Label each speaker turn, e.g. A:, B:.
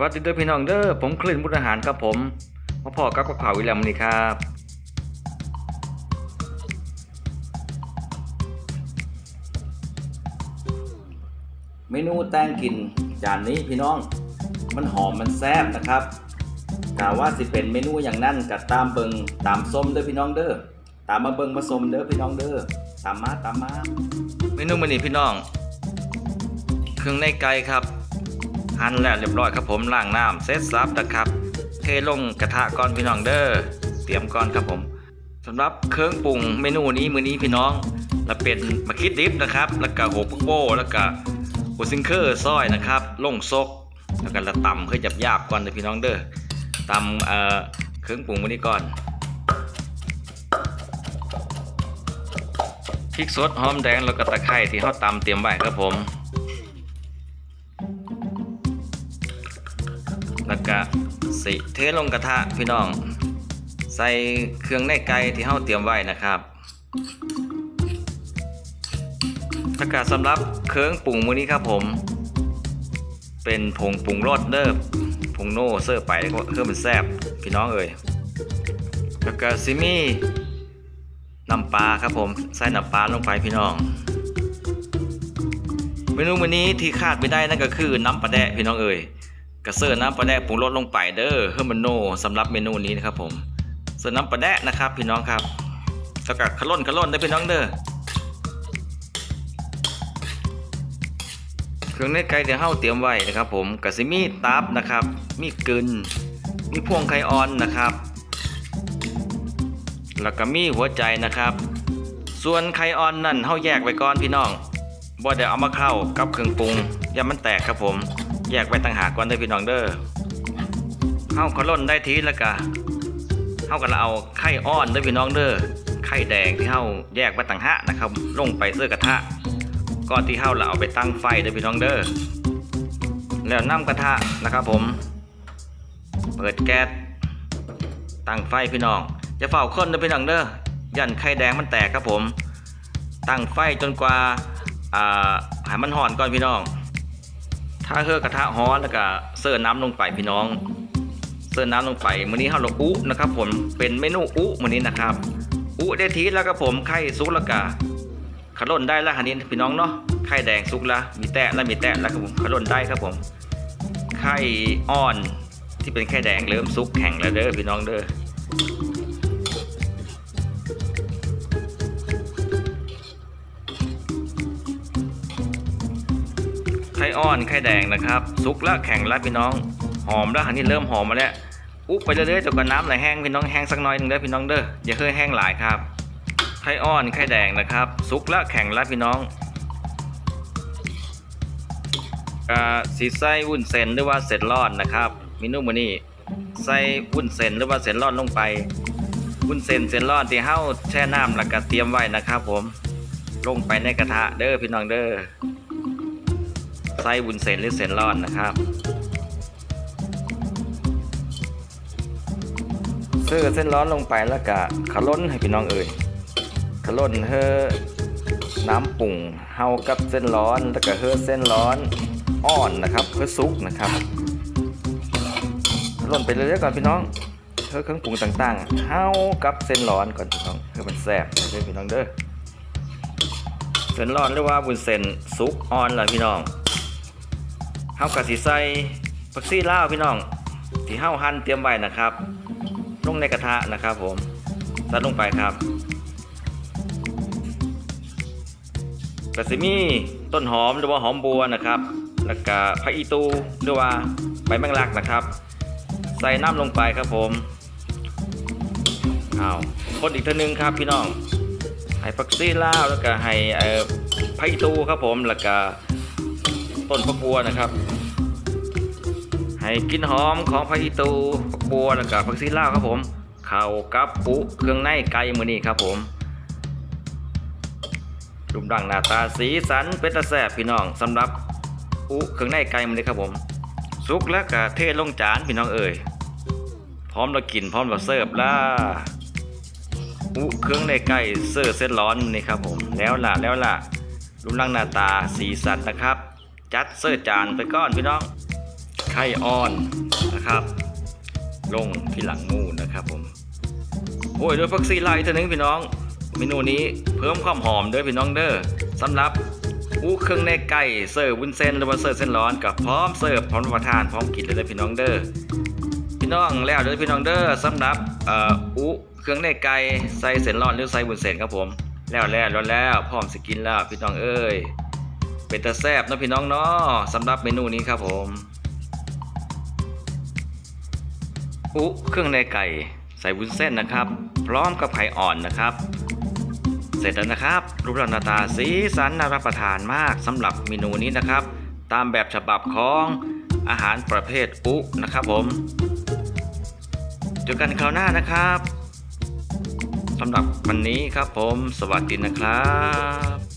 A: วัสดีเด้อพี่น้องเด้อผมคลื่นมุกอาหารครับผมมาพ่อกับกับข่าววิลลัมนี่ครับเมนูแตงกินจานนี้พี่น้องมันหอมมันแซ่บนะครับกล่าวว่าสิเป็นเมนูอย่างนั้นกับตามเบิงตามส้มเด้อพี่น้องเด้อตามมาเบิงมาส้มเด้อพี่น้องเด้อตามมาตามมา เมนูมื้อนี้พี่น้อง เครื่องในไก่ครับ หั่นแล้วเรียบร้อยครับผมล้างน้ำเสร็จสับนะครับเทลงกระทะก่อนพี่น้องเด้อเตรียมก่อนครับผมสำหรับเครื่องปรุงเมนูนี้มื้อนี้พี่น้องเราเป็นมะคิดดิบนะครับ แล้วก็โหปุกโบแล้วก็หัวซิงเคอร์ซอยนะครับลงซก แล้วก็ละตำเพื่อจับยาบก่อนเด้อพี่น้องเด้อตำเอ่อเครื่องปรุงมื้อนี้ก่อนพริกสดหอมแดงแล้วก็ตะไคร้ที่เฮาตำเตรียมไว้ครับผม ก็สิเทลงกระทะพี่น้อง ใส่เครื่องในไก่ที่เฮาเตรียมไว้นะครับแล้วก็สำหรับเครื่องปรุงมื้อนี้ครับผม เป็นผงปรุงรสเด้อผงโน่เสิร์ฟไปก็เครื่องมันแซ่บพี่น้องเอ่ยแล้วก็ซิมีน้ำปลาครับผมใส่น้ำปลาลงไปพี่น้องเมนูมื้อนี้ที่ขาดไม่ได้นั่นก็คือน้ำปลาแดะพี่น้องเอ่ย กระเซิร์น้ำปลาแดะปรุงรสลงไปเด้อเฮอร์มันโนสำหรับเมนูนี้นะครับผมเสิร์ฟน้ำปลาแดะนะครับ พี่น้องครับแล้วก็ขล่นขล่นได้พี่น้องเด้อเครื่องในไก่เดี๋ยวเฮาเตรียมไว้นะครับ ผมกระสิมีตับนะครับ มีกึนมีพวงไข่ออนนะครับ แล้วก็มีหัวใจนะครับ ส่วนไข่ออนนั่นเฮาแยกไว้ก่อนพี่น้องบ่เดี๋ยวเอามาเข้ากับเครื่องปรุงอย่ามันแตกครับผม แยกไว้ต่างหากก่อนเด้อพี่น้องเด้อเฮาขล่นได้ทีแล้วก็เฮาก็เอาไข่อ่อนเด้อพี่น้องเด้อไข่แดงที่เฮาแยกไว้ต่างหากนะครับ ลงไปเสื้อกระทะก่อนที่เฮาเราเอาไปตั้งไฟเด้อพี่น้องเด้อแล้วนำกระทะนะครับผม เปิดแก๊สตั้งไฟพี่น้องอย่าเฝ้าคนเด้อพี่น้องเด้อยันไข่แดงมันแตกครับผม ตั้งไฟจนกว่าอ่าให้มันห่อนก่อนพี่น้อง ถ้าเฮือกระทะฮ้อนแล้วก็เสิร์ฟน้ำลงไปพี่น้อง เสิร์ฟน้ำลงไปมื้อนี้เฮาลงอุนะครับ ผมเป็นเมนูอุมื้อนี้นะครับอุได้ทีแล้วก็ผมไข่สุกแล้วก็ขล่นได้แล้วหันนี้พี่น้องเนาะไข่แดงสุกล้วมีแตะแล้วมีแตะแล้วครับผมขล่นได้ครับผมไข่อ่อนที่เป็นไข่แดงเริ่มสุกแข็งแล้วเด้อพี่น้องเด้อ ไข่อ่อนไข่แดงนะครับ สุกแล้วแข็งแล้วพี่น้อง หอมแล้วหันนี้เริ่มหอมมาแล้วอุ๊บไปเรื่อยๆจนกว่าน้ำไหลแห้งพี่น้องแห้งสักน่อยหนึงเด้อพี่น้องเด้ออย่าเคยแห้งหลายครับไข่อ่อนไข่แดงนะครับสุกแล้วแข็งแล้วพี่น้องอ่าสีไส้วุ้นเส้นหรือว่าเสร็จรอดนะครับเมนูมือนี้ใส่วุ้นเส้นหรือว่าเส้นรอดลงไปวุ้นเส้นเส้นรอดที่เฮาแช่น้ำแล้วก็เตรียมไว้นะครับ ผมลงไปในกระทะเด้อพี่น้องเด้อ ไส้วุ้นเส้นหรือเส้นร้อนนะครับเสื้อเส้นร้อนลงไปแล้วก็ขล้นให้พี่น้องเอ่ยขล้นเฮอน้ำปุ่งเฮากับเส้นร้อนแล้วก็เฮอเส้นร้อนอ่อนนะครับเฮอซุกนะครับขล้นไปเรื่อยๆก่อนพี่น้องเฮอเครื่องปรุงต่างๆเฮากับเส้นร้อนก่อนพี่น้องเพื่อมันแซ่บเด้อพี่น้องเด้อเส้นร้อนหรือว่าบุญเส้นซุกอ่อนล่ะพี่น้อง เฮากะสิใส่ผักซี่ลาวพี่น้องที่เฮาหั่นเตรียมไว้นะครับลงในกระทะนะครับผมใส่ลงไปครับกะสิมีต้นหอมหรือว่าหอมบัวนะครับ แล้วก็ผักอีตูหรือว่าใบแมงลักนะครับ ใส่น้ำลงไปครับผมเอาคนอีกท่านึงครับพี่น้องให้ผักซี่ลาวแล้วก็ให้เอ่อผักอีตูครับผมแล้วก็ ต้นผักบัวนะครับ ให้กินหอมของผักอีตูผักบัวแล้วก็ผักซีลาวครับผมเข้ากับปุเครื่องในไก่มือนี้ครับผมรูปดังหน้าตาสีสันเป็นตาแซ่บพี่น้องสำหรับอุเครื่องในไก่มือนี้ครับผม สุกแล้วก็เทลงจานพี่น้องเอ่ยพร้อมเรากินพร้อมเราเสิร์ฟล่ะอุเครื่องในไก่เสิร์ฟเส้นร้อนนี่ครับผม แล้วล่ะแล้วล่ะรูปร่างหน้าตาสีสันนะครับ จัดเสื้อจานไปก้อนพี่น้องไข่อ่อนนะครับ ลงที่หลังมูนะครับผมโอ้ยด้วยพักซีไลท์ตัวหนึงพี่น้อง เมนูนี้เพิ่มความหอมเด้อพี่น้องเด้อสำหรับอู้เครื่องในไก่เสิร์ฟวุ้นเส้นหรือว่าเสิร์ฟเส้นร้อนกับพร้อมเสิร์ฟพร้อมรับประทานพร้อมกินเลยเด้อพี่น้องเด้อพี่น้องแล้วเด้อพี่น้องเด้อสำหรับอู้เครื่องในไก่ใส่เส้นร้อนหรือใส่วุ้นเส้นครับผมแล้วแล้วแล้วแล้วพร้อมสกินแล้วพี่น้องเอ้ย เป็นตาแซ่บนะพี่น้องเนาะสำหรับเมนูนี้ครับผมอุเครื่องในไก่ ใส่วุ้นเส้นนะครับ พร้อมกับไข่อ่อนนะครับ เสร็จแล้วนะครับ รูปร่างหน้าตาสีสันน่ารับประทานมากสำหรับเมนูนี้นะครับ ตามแบบฉบับของอาหารประเภทอุนะครับผมเจอกันคราวหน้านะครับสำหรับวันนี้ครับผม สวัสดีนะครับ